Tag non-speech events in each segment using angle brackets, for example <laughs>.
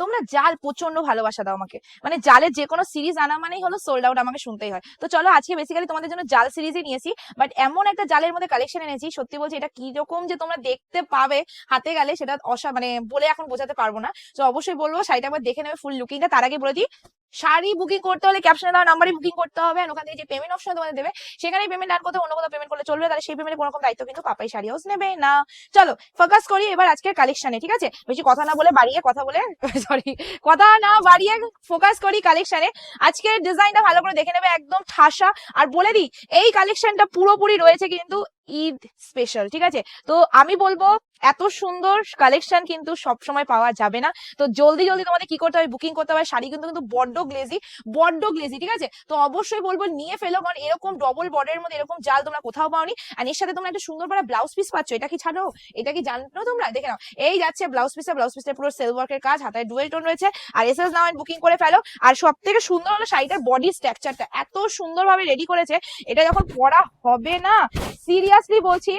তোমরা জাল প্রচণ্ড ভালোবাসা দাও আমাকে। মানে জালের যে কোনো সিরিজ আনা মানেই হলো সোল্ড আউট আমাকে শুনতেই হয়। তো চলো আজকে বেসিক্যালি তোমাদের জন্য জাল সিরিজই নিয়েছি বাট এমন একটা জালের মধ্যে কালেকশন এনেছি, সত্যি বলছি এটা কীরকম যে তোমরা দেখতে পাবে হাতে গেলে সেটা অসা মানে বলে এখন বোঝাতে পারব না। তো অবশ্যই বলব শাড়িটা একবার দেখে নেবে ফুল লুকিংটা তার আগে বলে দিই শাড়ি বুকিং করতে হলে ক্যাপশনে দেওয়া নাম্বারই বুকিং করতে হবে আর ওখান থেকে যে পেমেন্ট অপশন তোমাদের দেবে, সেখানেই পেমেন্ট আর কোথাও অন্য কোথাও পেমেন্ট করলে চলবে তাহলে সেই পেমেন্টের কোনো রকম দায়িত্ব কিন্তু পাপাই শাড়ি হাউস নেবে না। চলো ফোকাস করি এবার আজকের কালেকশনে ঠিক আছে? বেশি কথা না বলে বাড়িয়ে কথা বলে <laughs> সরি কথা না বাড়িয়ে ফোকাস করি কালেকশনে আজকের ডিজাইনটা ভালো করে দেখে নেবে, একদম ঠাসা। আর বলে দিই, এই কালেকশনটা পুরোপুরি রয়েছে কিন্তু ঈদ স্পেশাল ঠিক আছে? তো আমি বলব, এত সুন্দর কালেকশন কিন্তু সব সময় পাওয়া যাবে না। তো জলদি জলদি তোমাদের কি করতে হবে? বুকিং করতে হবে। শাড়ি কিন্তু কিন্তু বড্ড গ্লেজি বড্ড গ্লেজি ঠিক আছে? তো অবশ্যই বলব, নিয়ে ফেলো, কারণ এরকম ডবল বর্ডারের মধ্যে এরকম জাল তোমরা কোথাও পাওনি। আর এর সাথে তোমরা একটা সুন্দর করে ব্লাউজ পিস পাচ্ছ। এটা কি ছাড়ো? এটা কি জানো তোমরা? দেখে নাও। এই যাচ্ছে ব্লাউজ পিসে ব্লাউজ পিসে পুরো সেল ওয়ার্কের কাজ, হাতায় ডুয়েল টোন রয়েছে। আর এস এস নাও বুকিং করে ফেলো। আর সব থেকে সুন্দর হলো শাড়িটার বডি স্ট্রাকচারটা এত সুন্দরভাবে রেডি করেছে। এটা যখন পরা হবে না সিরিয়াসলি বলছি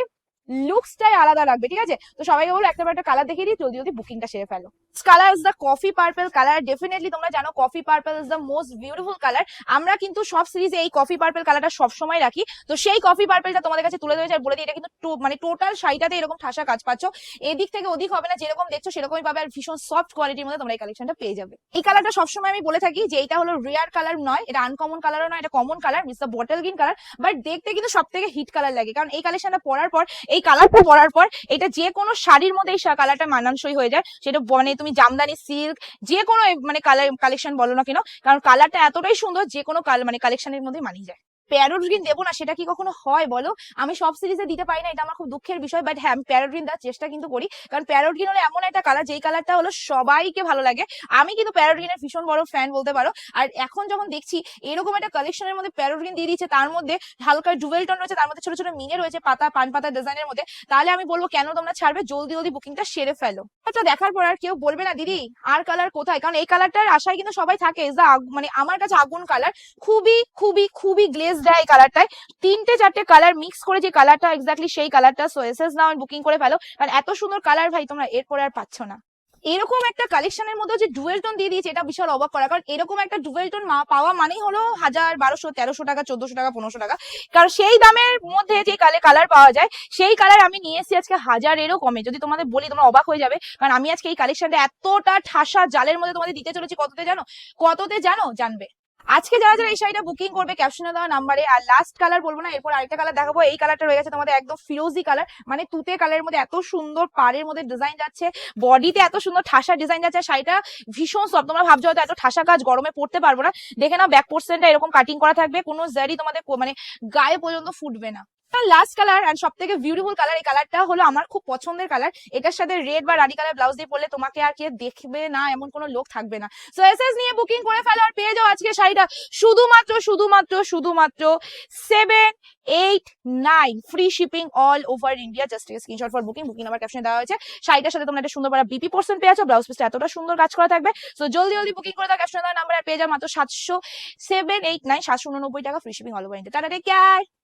লুকসটাই আলাদা লাগবে ঠিক আছে? তো সবাইকে বলো, একটা একটা কালার দেখিয়ে দিই, জলদি জলদি বুকিংটা সেরে ফেলো। Colour is the coffee purple colour definitely তোমরা জানো coffee purple is the most beautiful colour আমরা কিন্তু সব সিরিজে এই কফি পার্পল কালারটা সবসময় রাখি। তো সেই কফি পার্পলটা তোমাদের কাছে তুলে ধরেছে বলে দিই, এটা কিন্তু মানে টোটাল শাড়িটাতে এরকম ঠাসা কাজ পাচ্ছ। এদিক থেকে ওদিক হবে না, যেরকম দেখছ সেরকমই পাবে আর ভীষণ সফট কোয়ালিটির মধ্যে তোমরা এই কালেকশনটা পেয়ে যাবে। এই কালারটা সবসময় আমি বলে থাকি যে এটা হলো রেয়ার কালার নয়, এটা আনকমন কালারও নয়, এটা common colour miss the bottle green colour but দেখতে কিন্তু সব থেকে হিট কালার লাগে, কারণ এই কালেকশনটা পরার পর, এই কালারটা পরার পর, এটা যে কোনো শাড়ির মধ্যে এই কালারটা মানানসই হয়ে যায়। সেটা মানে তুমি জামদানি সিল্ক যে কোনো মানে কালার কালেকশন বলো না কেন, কারণ কালারটা এতটাই সুন্দর যে কোনো মানে কালেকশনের মধ্যে মানিয়ে যায়। প্যারোট গ্রিন দেবো না, সেটা কি কখনো হয় বলো? আমি সব সিরিজে দিতে পারি না, এটা আমার খুব দুঃখের বিষয় বাট হ্যাঁ আমি প্যারোট দেওয়ার চেষ্টা কিন্তু করি, কারণ প্যারোট গ্রিন হলো এমন একটা কালার যেই কালারটা হলো সবাইকে ভালো লাগে। আমি কিন্তু প্যারোট গ্রিনের ভীষণ বড় ফ্যান বলতে পারো, আর এখন যখন দেখছি এরকম একটা কালেকশনের মধ্যে প্যারোট গ্রিন দিয়ে দিচ্ছে, তার মধ্যে হালকা ডুবেল টোন রয়েছে, তার মধ্যে ছোট ছোট মিনে রয়েছে, পাতা, পান পাতা ডিজাইনের মধ্যে, তাহলে আমি বলব কেন তোমরা ছাড়বে? জলদি জলদি বুকিংটা সেরে ফেলো। এটা দেখার পর আর কেউ বলবে না, দিদি, আর কালার কোথায়? কারণ এই কালারটার আশায় কিন্তু সবাই থাকে মানে আমার কাছে আগুন কালার খুবই খুবই খুবই গ্লেজ দেয় এই তিনটে চারটে কালার মিক্স করে যে কালারটা এক্স্যাক্টলি সেই কালারটা so S S now booking করে ফেলো। কারণ এত সুন্দর কালার ভাই তোমরা এরপরে আর পাচ্ছ না। এরকম একটা কালেকশনের মধ্যে যে ডুয়েল টোন দিয়ে দিয়েছে, এটা বিশাল অবাক করা। কারণ এরকম একটা ডুয়েল টোন পাওয়া মানেই হলো হাজার বারোশো, তেরোশো টাকা, চোদ্দশো টাকা, পনেরোশো টাকা। কারণ সেই দামের মধ্যে যে কালে কালার পাওয়া যায়, সেই কালার আমি নিয়ে এসেছি আজকে হাজারেরও কমে। যদি তোমাদের বলি, তোমরা অবাক হয়ে যাবে। কারণ আমি আজকে এই কালেকশনটা এতটা ঠাসা জালের মধ্যে তোমাদের দিতে চলেছি। কততে জানো? কততে জানো? জানবে। আজকে যারা যারা এই শাড়িটা বুকিং করবে ক্যাপশনে দেওয়া নাম্বারে আর লাস্ট কালার বলব না, এরপর আরেকটা কালার দেখাবো। এই কালারটা রয়ে গেছে তোমাদের একদম ফিরোজি কালার মানে তুতে কালারের মধ্যে এত সুন্দর পাড়ের মধ্যে ডিজাইন যাচ্ছে বডিতে এত সুন্দর ঠাসা ডিজাইন যাচ্ছে শাড়িটা ভীষণ সব তোমরা ভাবছ হয়তো এত ঠাসা কাজ গরমে পড়তে পারব না। দেখে নাও ব্যাক পোর্শনটা এরকম কাটিং করা থাকবে, কোনো জারি তোমাদের মানে গায়ে পর্যন্ত ফুটবে না। লাস্ট কালার এন্ড সব থেকে বিউটিফুল কালার এই কালারটা হলো আমার খুব পছন্দের কালার এটার সাথে রেড বা রানি কালার ব্লাউজ দিয়ে পরলে তোমাকে আর কে দেখবে না, এমন কোনো লোক থাকবে না। সো এসএস নিয়ে বুকিং করে ফেলো আর পেয়ে যাও আজকে শাড়িটা। শুধুমাত্র শুধুমাত্র শুধুমাত্র seven eight nine free shipping all over India just screenshot for booking booking number ক্যাপশনে দেওয়া হয়েছে। শাড়িটার সাথে তোমরা একটা সুন্দর পারা বিপি পোর্শন পেয়ে আছো ব্লাউজ পিসটা এতটা সুন্দর কাজ করা থাকবে। সো জলদি জলদি বুকিং করে দাও। ক্যাপশনে দেওয়া নাম্বার আর পেয়ে যাও মাত্র সাতশো সেভেন এইট নাইন সাতশো উননব্বই টাকা free shipping all over India tata take care